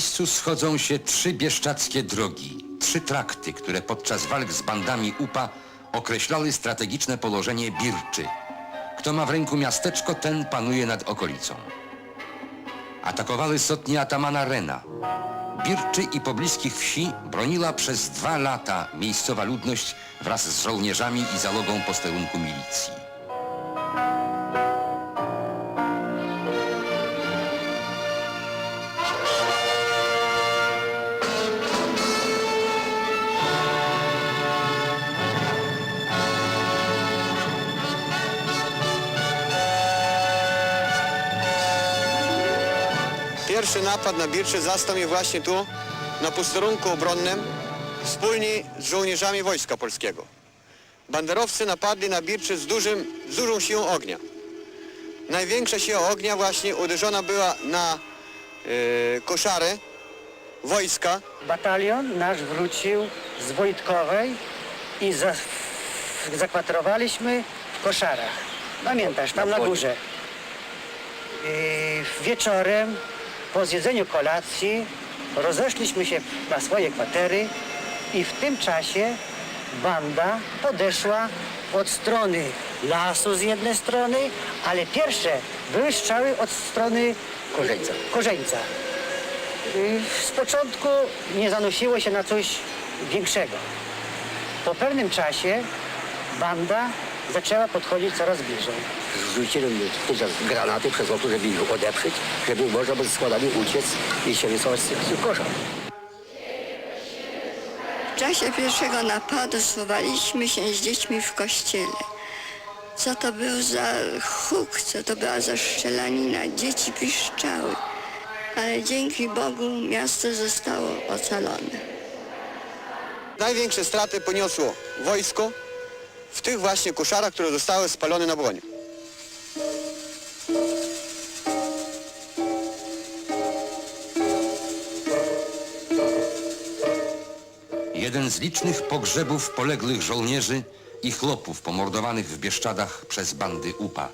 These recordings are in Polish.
miejscu schodzą się trzy bieszczackie drogi, trzy trakty, które podczas walk z bandami UPA określały strategiczne położenie Birczy. Kto ma w ręku miasteczko, ten panuje nad okolicą. Atakowały sotnie atamana Rena. Birczy i pobliskich wsi broniła przez dwa lata miejscowa ludność wraz z żołnierzami i zalogą posterunku milicji. Pierwszy napad na Birczy zastał mnie właśnie tu, na posterunku obronnym, wspólnie z żołnierzami Wojska Polskiego. Banderowcy napadli na Birczy z, dużym, z dużą siłą ognia. Największa siła ognia właśnie uderzona była na e, koszary wojska. Batalion nasz wrócił z Wojtkowej i za, zakwaterowaliśmy w koszarach. Pamiętasz, tam na górze. I wieczorem, po zjedzeniu kolacji, rozeszliśmy się na swoje kwatery i w tym czasie banda podeszła od strony lasu z jednej strony, ale pierwsze były strzały od strony Korzeńca. Korzeńca. Z początku nie zanosiło się na coś większego. Po pewnym czasie banda zaczęła podchodzić coraz bliżej. Zrzucili tysiąc granaty przez okno, żeby ich odeprzeć, żeby można było składami uciec i się wycofać z tych koszar. W czasie pierwszego napadu schowaliśmy się z dziećmi w kościele. Co to był za huk, co to była za szczelanina, dzieci piszczały. Ale dzięki Bogu miasto zostało ocalone. Największe straty poniosło wojsko w tych właśnie koszarach, które zostały spalone na broni. Z licznych pogrzebów poległych żołnierzy i chłopów pomordowanych w Bieszczadach przez bandy UPA.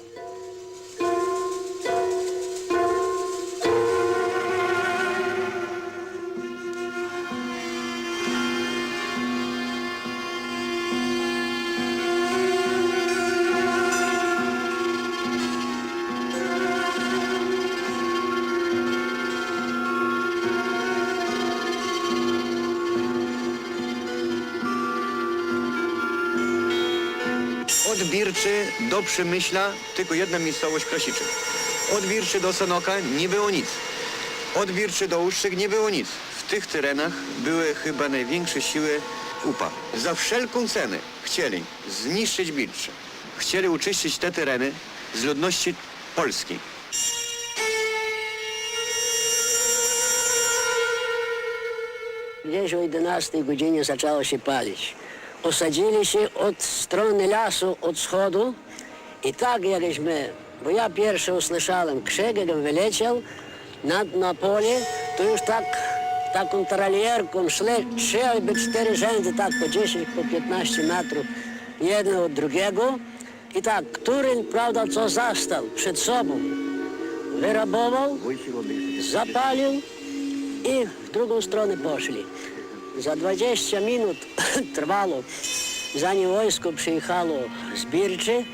Do Przemyśla tylko jedna miejscowość Krasiczy. Od Birczy do Sanoka nie było nic. Od Birczy do Ustrzyk nie było nic. W tych terenach były chyba największe siły UPA. Za wszelką cenę chcieli zniszczyć Birczę. Chcieli uczyścić te tereny z ludności polskiej. Gdzieś o 11 godzinie zaczęło się palić. Osadzili się od strony lasu, od schodu i tak jakśmy, bo ja pierwszy usłyszałem krzyk, jak wyleciał na, na pole, to już tak taką tralierką szli trzy albo cztery rzędy, tak po 10, po 15 metrów, jeden od drugiego. I tak, który, prawda, co zastał przed sobą, wyrabował, zapalił i w drugą stronę poszli. Za 20 minut trwało, zanim wojsko przyjechało z Birczy,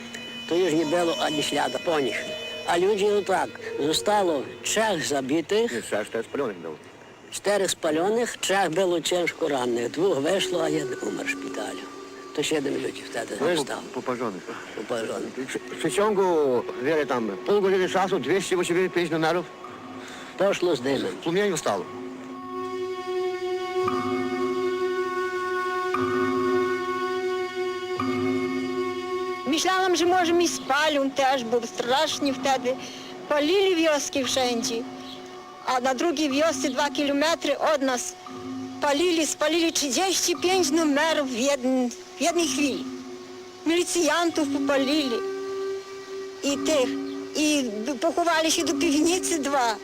to już nie było ani śladu po nich. A ludzi no tak, zostało trzech zabitych, czterech spalonych, trzech było ciężko rannych, dwóch weszło, a jeden umarł w szpitalu. To siedem ludzi wtedy zostało. Poparzonych. Uparzonych. W przeciągu, wiele tam, pół godziny czasu, 285 numerów Poszło z dymem. w płomieniu stało. Myślałam, że może mi spalą też, bo strasznie wtedy. Palili wioski wszędzie. A na drugiej wiosce dwa kilometry od nas palili, spalili 35 numerów w, jedn, w jednej chwili. Milicjantów popalili. I tych. I pochowali się do piwnicy dwa.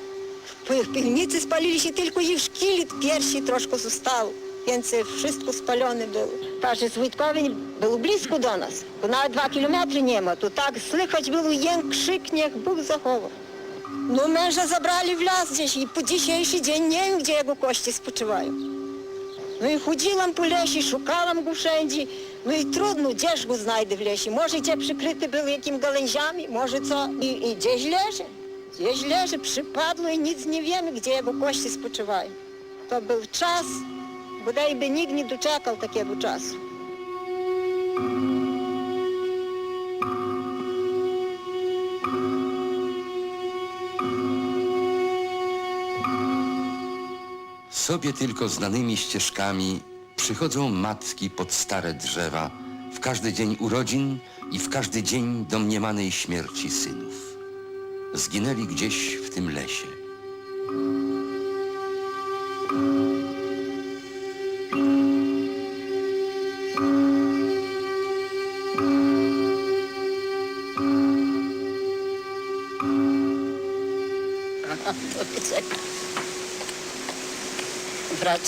Po ich piwnicy spalili się tylko ich szkielet piersi troszkę został. Więcej wszystko spalone było. Patrz, z Wojtkowi było blisko do nas. Nawet dwa kilometry nie ma. Tu tak słychać było jęk, krzyk, niech Bóg zachował. No męża zabrali w las gdzieś i po dzisiejszy dzień nie wiem, gdzie jego kości spoczywają. No i chodziłam po lesie, szukałam go wszędzie. No i trudno, gdzież go znajdę w lesie. Może gdzie przykryty był jakimi gałęziami, może co. I, i gdzieś leży. Gdzieś leży, przypadło i nic nie wiemy, gdzie jego kości spoczywają. To był czas, bodaj by nikt nie doczekał takiego czasu. Sobie tylko znanymi ścieżkami przychodzą matki pod stare drzewa w każdy dzień urodzin i w każdy dzień domniemanej śmierci synów. Zginęli gdzieś w tym lesie.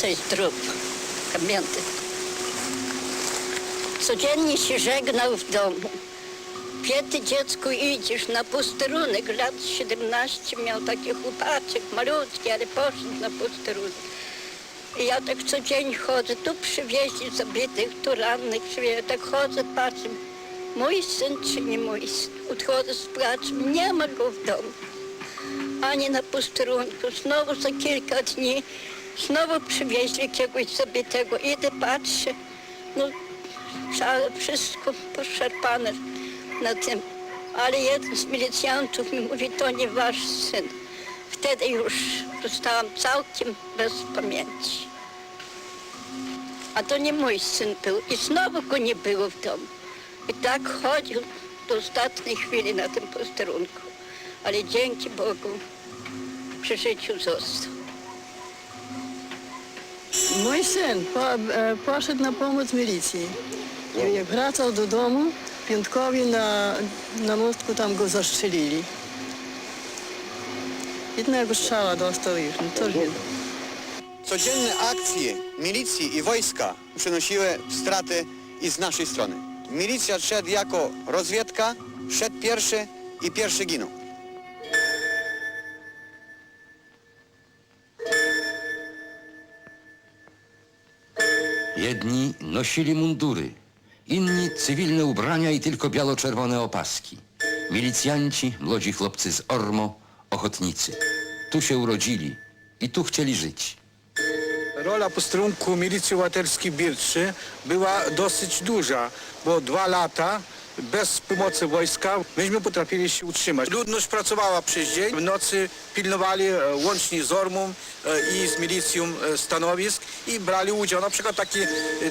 Wracaj zdrów. Pamiętaj. Codziennie się żegnał w domu. Pięty dziecku idziesz na posterunek, lat 17 miał taki chłopaczek malutki, ale poszedł na posterunek. I ja tak co dzień chodzę, tu przywieźli zabitych, tu rannych przywieźli, tak chodzę, patrzę, mój syn czy nie mój syn. Odchodzę z pracy, nie ma go w domu ani na posterunku. Znowu za kilka dni znowu przywieźli jakiegoś zabitego. Idę, patrzę, no całe wszystko poszarpane na tym. Ale jeden z milicjantów mi mówi, to nie wasz syn. Wtedy już zostałam całkiem bez pamięci. A to nie mój syn był i znowu go nie było w domu. I tak chodził do ostatniej chwili na tym posterunku. Ale dzięki Bogu przy życiu został. Mój syn po, e, poszedł na pomoc milicji. I Jak wracał do domu, piątkowi na, na mostku tam go zastrzelili. Jednego strzała dostał już, no to wiem. Codzienne akcje milicji i wojska przynosiły straty i z naszej strony. Milicja szedł jako rozwiedka, szedł pierwszy i pierwszy ginął. Jedni nosili mundury, inni cywilne ubrania i tylko biało-czerwone opaski. Milicjanci, młodzi chłopcy z Ormo, ochotnicy. Tu się urodzili i tu chcieli żyć. Rola posterunku milicji obywatelskiej Birczy była dosyć duża, bo dwa lata bez pomocy wojska myśmy potrafili się utrzymać. Ludność pracowała przez dzień, w nocy pilnowali e, łącznie z Ormą e, i z milicją e, stanowisk i brali udział. Na przykład taki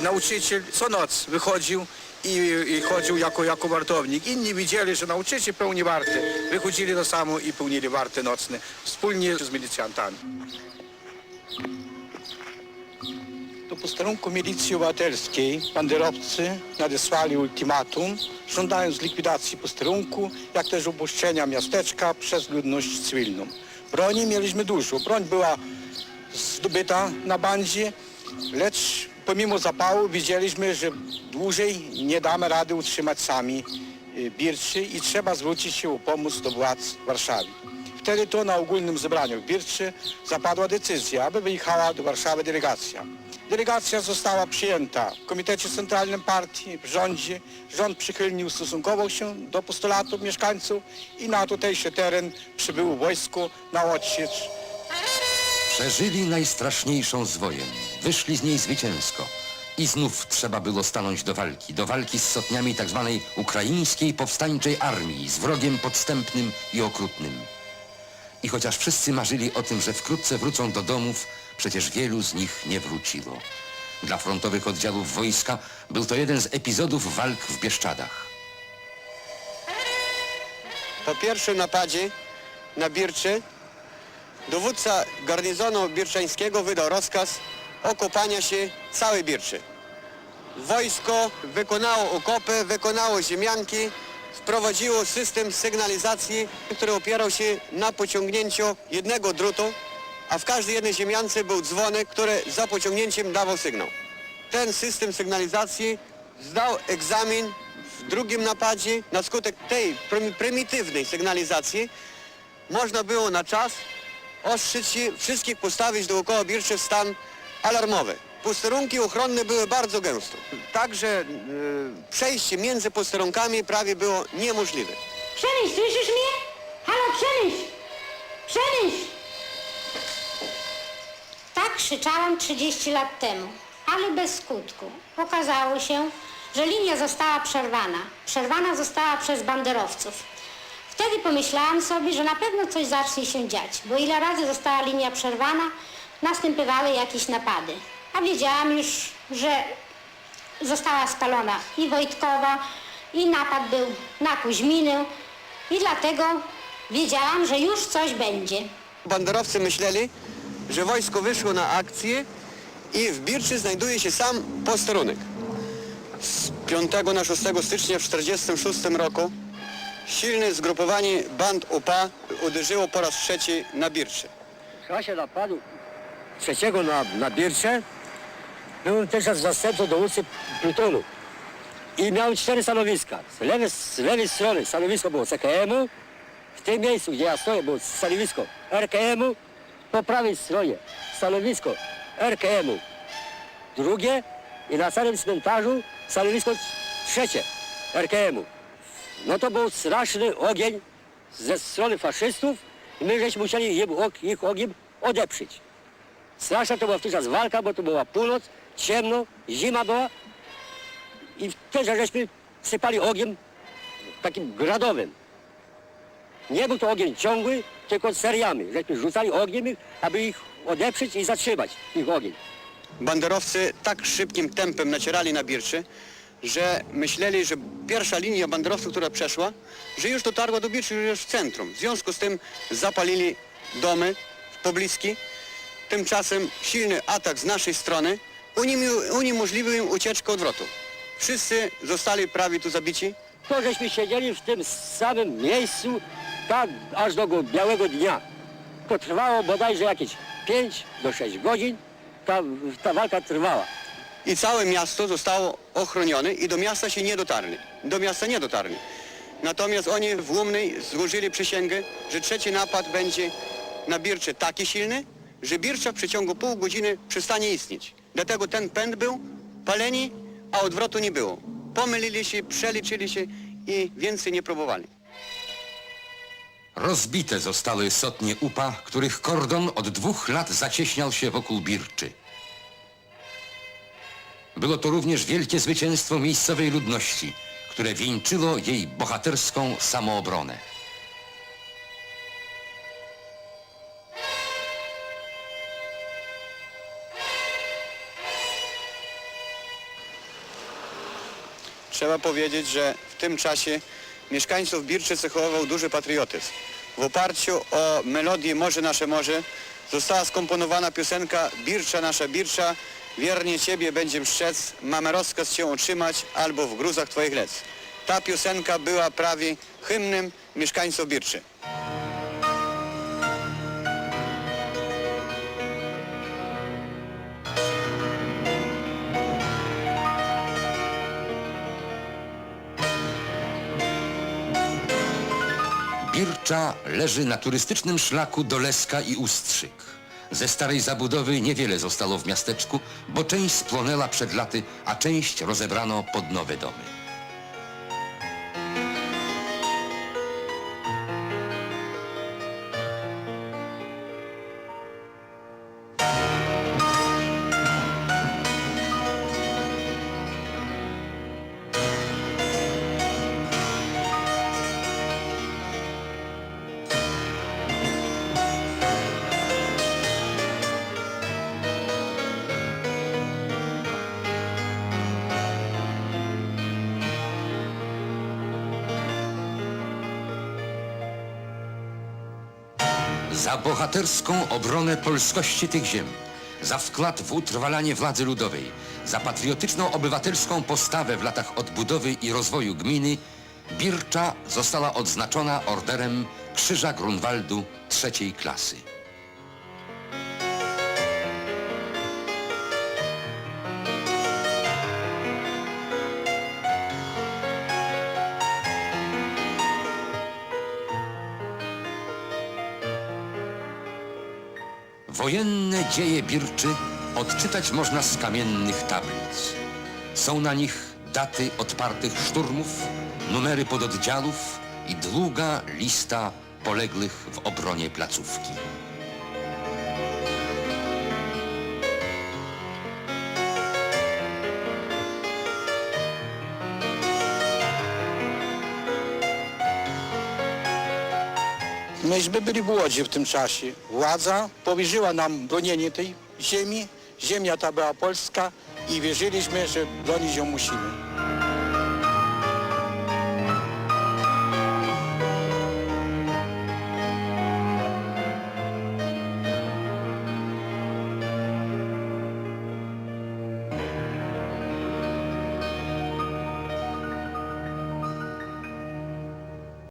nauczyciel co noc wychodził i, i chodził jako, jako wartownik. Inni widzieli, że nauczyciel pełni warty. Wychodzili do samo i pełnili warty nocne wspólnie z milicjantami. Do posterunku milicji obywatelskiej banderowcy nadesłali ultimatum, żądając likwidacji posterunku, jak też opuszczenia miasteczka przez ludność cywilną. Broni mieliśmy dużo. Broń była zdobyta na bandzie, lecz pomimo zapału widzieliśmy, że dłużej nie damy rady utrzymać sami y, Birczy i trzeba zwrócić się o pomoc do władz w Warszawie. Wtedy to na ogólnym zebraniu w Birczy zapadła decyzja, aby wyjechała do Warszawy delegacja. Delegacja została przyjęta w Komitecie Centralnym Partii, w rządzie. Rząd przychylnie ustosunkował się do postulatów mieszkańców i na tutejszy teren przybyło wojsko na odsiecz Przeżyli najstraszniejszą z wojen. Wyszli z niej zwycięsko. I znów trzeba było stanąć do walki. Do walki z sotniami tzw. ukraińskiej powstańczej armii, z wrogiem podstępnym i okrutnym. I chociaż wszyscy marzyli o tym, że wkrótce wrócą do domów, przecież wielu z nich nie wróciło. Dla frontowych oddziałów wojska był to jeden z epizodów walk w Bieszczadach. Po pierwszym napadzie na Birczy dowódca garnizonu birczańskiego wydał rozkaz okopania się całej Birczy. Wojsko wykonało okopy, wykonało ziemianki, wprowadziło system sygnalizacji, który opierał się na pociągnięciu jednego drutu, a w każdej jednej ziemiance był dzwonek, który za pociągnięciem dawał sygnał. Ten system sygnalizacji zdał egzamin w drugim napadzie. Na skutek tej prymi- prymitywnej sygnalizacji można było na czas ostrzyć się, wszystkich postawić dookoła Birczy w stan alarmowy. Posterunki ochronne były bardzo gęsto. Także e, przejście między posterunkami prawie było niemożliwe. Przemyśl, słyszysz mnie? Halo! Przemyśl! Krzyczałam 30 lat temu, ale bez skutku. Okazało się, że linia została przerwana. Przerwana została przez banderowców. Wtedy pomyślałam sobie, że na pewno coś zacznie się dziać, bo ile razy została linia przerwana, następowały jakieś napady. A wiedziałam już, że została spalona i Wojtkowa, i napad był na Kuźminę i dlatego wiedziałam, że już coś będzie. Banderowcy myśleli, że wojsko wyszło na akcję i w Birczy znajduje się sam posterunek. Z 5 na 6 stycznia w 1946 roku silne zgrupowanie band UPA uderzyło po raz trzeci na Birczy. W czasie napadu trzeciego na, na Bircze byłem też zastępcą dowódcy plutonu. I miałem cztery stanowiska. Z lewej, z lewej strony stanowisko było CKM-u, w tym miejscu, gdzie ja stoję, było stanowisko RKM-u, po prawej stronie stanowisko RKM-u drugie i na całym cmentarzu stanowisko trzecie RKM-u. No to był straszny ogień ze strony faszystów i my żeśmy musieli ich, ich ogień odeprzeć. Straszna to była wówczas walka, bo to była północ, ciemno, zima była i wtedy żeśmy sypali ogień takim gradowym. Nie był to ogień ciągły, tylko seriami. Żeśmy rzucali ogniem, ich, aby ich odeprzeć i zatrzymać ich ogień. Banderowcy tak szybkim tempem nacierali na Birczy, że myśleli, że pierwsza linia banderowców, która przeszła, że już dotarła do Birczy, już w centrum. W związku z tym zapalili domy pobliski. Tymczasem silny atak z naszej strony uniemożliwił im ucieczkę odwrotu. Wszyscy zostali prawie tu zabici. To żeśmy siedzieli w tym samym miejscu tak aż do go- białego dnia. To trwało bodajże jakieś 5 do 6 godzin. Ta, ta walka trwała. I całe miasto zostało ochronione i do miasta się nie dotarli. Do miasta nie dotarli. Natomiast oni w Łumnej złożyli przysięgę, że trzeci napad będzie na Bircze taki silny, że Bircza w przeciągu pół godziny przestanie istnieć. Dlatego ten pęd był paleni, a odwrotu nie było. Pomylili się, przeliczyli się i więcej nie próbowali. Rozbite zostały sotnie UPA, których kordon od dwóch lat zacieśniał się wokół Birczy. Było to również wielkie zwycięstwo miejscowej ludności, które wieńczyło jej bohaterską samoobronę. Trzeba powiedzieć, że w tym czasie mieszkańców Birczy cechował duży patriotyzm. W oparciu o melodię Morze nasze morze została skomponowana piosenka Bircza nasza Bircza, wiernie Ciebie będziem szczec, mamy rozkaz Cię otrzymać albo w gruzach Twoich lec. Ta piosenka była prawie hymnem mieszkańców Birczy. Leży na turystycznym szlaku do Leska i Ustrzyk. Ze starej zabudowy niewiele zostało w miasteczku, bo część splonęła przed laty, a część rozebrano pod nowe domy. Za bohaterską obronę polskości tych ziem, za wkład w utrwalanie władzy ludowej, za patriotyczną obywatelską postawę w latach odbudowy i rozwoju gminy, Bircza została odznaczona orderem Krzyża Grunwaldu trzeciej klasy. Wojenne dzieje Birczy odczytać można z kamiennych tablic. Są na nich daty odpartych szturmów, numery pododdziałów i długa lista poległych w obronie placówki. Myśmy byli w Łodzi w tym czasie. Władza powierzyła nam bronienie tej ziemi. Ziemia ta była polska i wierzyliśmy, że bronić ją musimy.